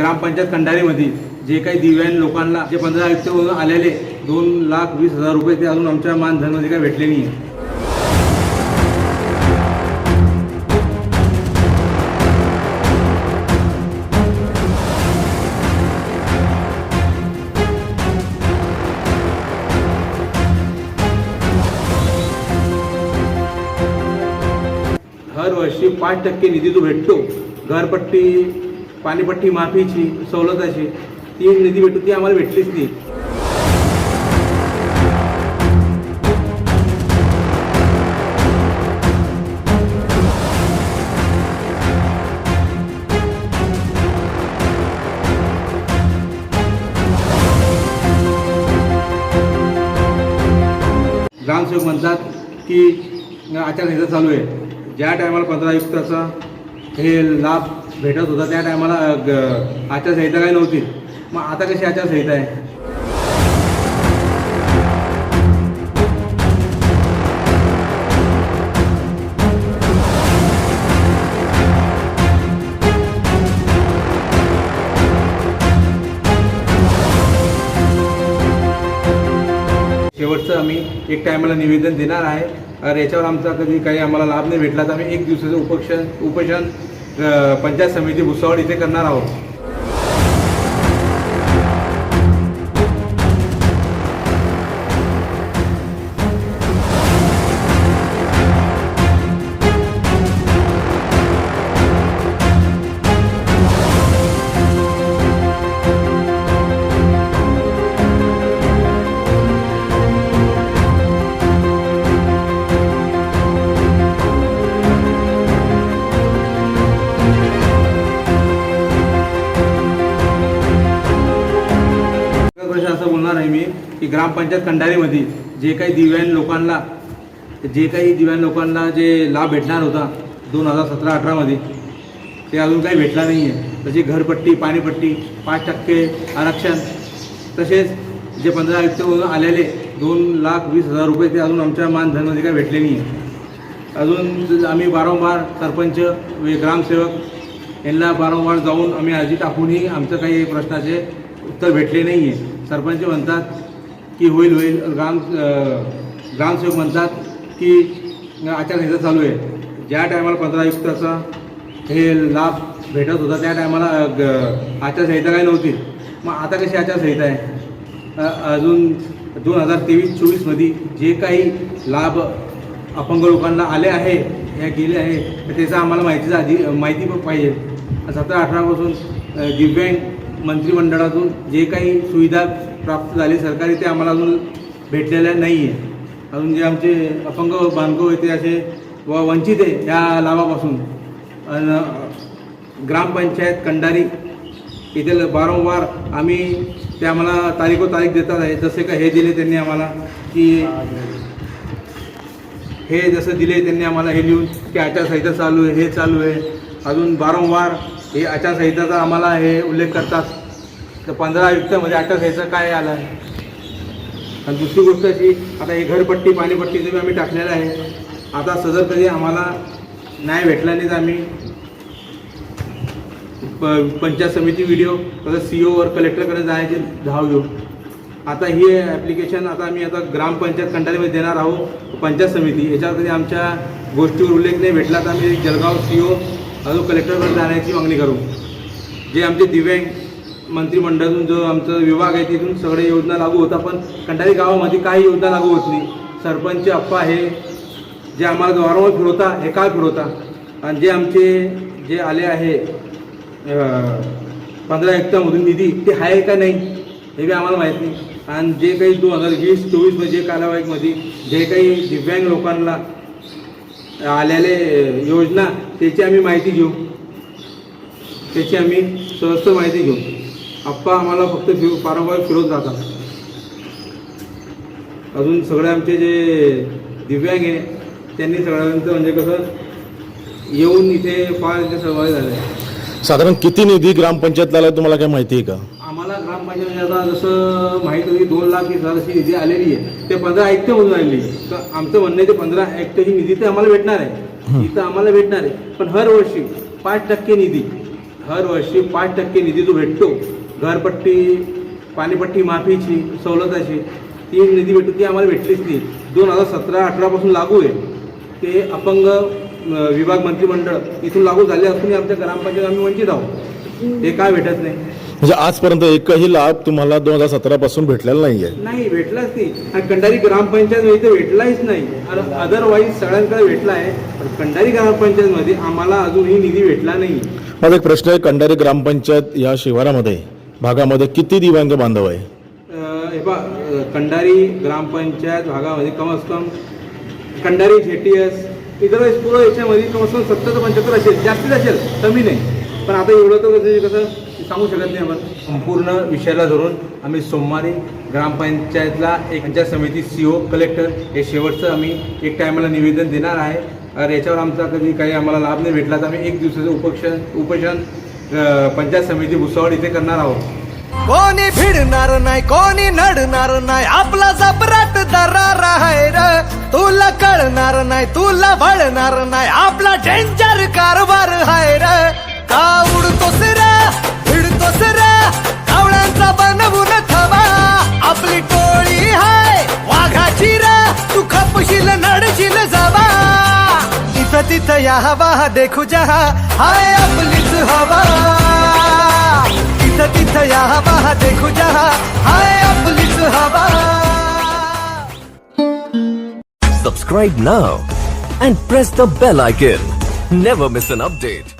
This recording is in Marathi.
ग्रामपंचायत खंडारीमध्ये जे काही दिव्यांग लोकांना जे पंधरा आयुक्त आलेले दोन लाख वीस हजार रुपये ते अजून आमच्या मानधनमध्ये काही भेटले नाही आहे हर वर्षी पाच टक्के निधी जो भेटतो घरपट्टी पाणीपट्टी माफीची सवलताची ती एक निधी भेटू ती आम्हाला भेटलीच नाही. ग्रामसेवक म्हणतात की आचारसंहिता चालू आहे. ज्या टायमाला पंधरा आयुक्ताचा हे लाभ भेटत होता. त्या टायमाला आचारसंहिता काही नव्हती. मग आता कशी आचारसंहिता आहे? शेवटचं आम्ही एक टायमाला निवेदन देणार आहे. याच्यावर आमचा कधी काही आम्हाला लाभ नाही भेटला तर आम्ही एक दिवसाचं उपक्षण उपोषण पंचायत समिती भुसावळ इथे करणार आहोत. ग्रामपंचायत खंडारीमध्ये जे काही दिव्यांग लोकांना जे काही दिव्यांग लोकांना जे लाभ भेटणार होता दोन हजार सतरा अठरामध्ये ते अजून काही भेटला नाही आहे तशी घरपट्टी पाणीपट्टी पाच टक्के आरक्षण तसेच जे पंधरा आयुक्त आलेले दोन लाख वीस हजार रुपये ते अजून आमच्या मानधनमध्ये काही भेटले नाही आहे अजून आम्ही वारंवार सरपंच वे ग्रामसेवक यांना वारंवार जाऊन आम्ही अर्जी टाकूनही आमचं काही प्रश्नाचे उत्तर भेटले नाही आहे सरपंच म्हणतात की होईल होईल. ग्राम ग्रामसेवक म्हणतात की आचारसंहिता चालू आहे. ज्या टायमाला पंधरा आयुक्ताचा हे लाभ भेटत होता त्या टायमाला आचारसंहिता काही नव्हती. मग आता कशी आचारसंहिता आहे? अजून दोन हजार तेवीस चोवीसमध्ये जे काही लाभ अपंग लोकांना आले आहे या गेले आहे तर त्याचा आम्हाला माहितीचा आधी माहिती पण पाहिजे. सतरा अठरापासून दिव्यांग मंत्रिमंडळातून जे काही सुविधा प्राप्त झाली सरकारी ते आम्हाला अजून भेटलेल्या नाही आहे अजून जे आमचे अपंग बांधव आहे ते असे व वंचित आहे या लाभापासून. ग्रामपंचायत कंडारी इथे वारंवार आम्ही ते आम्हाला तारीखो तारीख देतात आहे. जसे का हे दिले त्यांनी आम्हाला की हे जसं दिले त्यांनी आम्हाला हे लिहून की आचारसंहिता चालू आहे हे चालू आहे. अजून वारंवार हे आचारसंहिताचा आम्हाला हे उल्लेख करतात. तर पंधरा आयुक्तामध्ये आचारसंहिता काय आलं आहे? आणि दुसरी गोष्ट अशी आता हे घरपट्टी पाणीपट्टीचं तुम्ही आम्ही टाकलेलं आहे. आता सदर कधी आम्हाला न्याय भेटला नाही तर आम्ही. प- पंचायत समिती व्हिडिओ तसंच सी ओवर कलेक्टरकडे जायचे धाव घेऊ आता ही ॲप्लिकेशन आता आम्ही आता ग्रामपंचायत कंटाळीमध्ये देणार आहोत. पंचायत समिती याच्यावर कधी आमच्या गोष्टीवर उल्लेख नाही भेटला तर आम्ही जळगाव सी ओ अजून कलेक्टरकडे जाण्याची मागणी करू. जे आमचे दिव्यांग मंत्रिमंडळातून जो आमचा विभाग आहे तिथून सगळे योजना लागू होता पण कंटाळी गावामध्ये काही योजना लागू होत नाही. सरपंच अप्पा हे जे आम्हाला वारंवार फिरवता हे काय फिरवता आणि जे आमचे जे आले आहे पंधरा हेक्टरमधून निधी ते आहे का नाही हे बी आम्हाला माहीत नाही. आणि जे काही दोन हजार वीस चोवीसमध्ये जे कालावधीमध्ये जे काही दिव्यांग लोकांना आलेले योजना त्याची आम्ही माहिती घेऊ. त्याची आम्ही सहज माहिती घेऊ. आप्पा आम्हाला फक्त फिर पारंपरिक फिरवत जातात. अजून सगळे आमचे जे दिव्यांग आहे त्यांनी सगळ्यांचं म्हणजे कसं येऊन इथे फार इथे सहभागी झाले. साधारण किती निधी ग्रामपंचायतला आला तुम्हाला काय माहिती आहे का? आता जसं माहीत होती दोन लाख वीस हजार अशी निधी आलेली आहे. ते पंधरा आयुक्तमधून आलेली आहे. तर आमचं म्हणणं आहे ते पंधरा आयुक्तची निधी तर आम्हाला भेटणार आहे. इथं आम्हाला भेटणार आहे. पण हर वर्षी पाच टक्के निधी हर वर्षी पाच टक्के निधी जो भेटतो घरपट्टी पाणीपट्टी माफीची सवलताची ती निधी भेटतो ती आम्हाला भेटलीच नाही. दोन हजार सतरा अठरापासून लागू आहे. ते अपंग विभाग मंत्रिमंडळ इथून लागू झाले असूनही आमच्या ग्रामपंचायत आम्ही वंचित आहोत. ते काय भेटत नाही? म्हणजे आजपर्यंत एकही लाभ तुम्हाला दोन हजार सतरा पासून भेटलेला नाहीये. नाही भेटलाच नाही. आणि कंडारी ग्रामपंचायतमध्ये तर भेटलाच नाही. अदरवाईज सगळ्यांकडे भेटला आहे. पण कंडारी ग्रामपंचायतमध्ये आम्हाला अजूनही निधी भेटला नाही. माझा एक प्रश्न आहे कंडारी ग्रामपंचायत या शिवारामध्ये भागामध्ये किती दिव्यांग बांधव आहे? हे कंडारी ग्रामपंचायत भागामध्ये कमस कम कंडारी झेटीएस इतर वेळेस पुरं याच्यामध्ये कमस कम सत्तर ते पंच्याहत्तर असेल. जास्तीत असेल कमी नाही. पण आता एवढं तर कसं सांगू शकत नाही आपण संपूर्ण विषयाला धरून आम्ही सोमवारी ग्रामपंचायतला एक पंचायत समिती सी ओ कलेक्टर हे शेवटचं आम्ही एक टायमाला निवेदन देणार आहे. अगर याच्यावर आमचा कधी काही आम्हाला लाभ नाही भेटला तर आम्ही एक दिवसाचं उपोषण उपोषण पंचायत समिती भुसावळ इथे करणार आहोत. कोणी भिडणार नाही कोणी नडणार नाही आपला जबराट दरार आहे र. तुला कळणार नाही तुला वळणार नाही आपला डेंजर कारभार आहे र. का उडतोस रे भिडतोस रे कावळ्यांचा बनवून थवा आपली टोळी हाय वाघाची र तू खपशील नडशील जावा इथं तिथं या हवा देखू जहा हाय आपलीच हवा इथं तिथं या हवा देखू जहा हाय आपलीच हवा Subscribe now and press the bell icon. Never miss an update.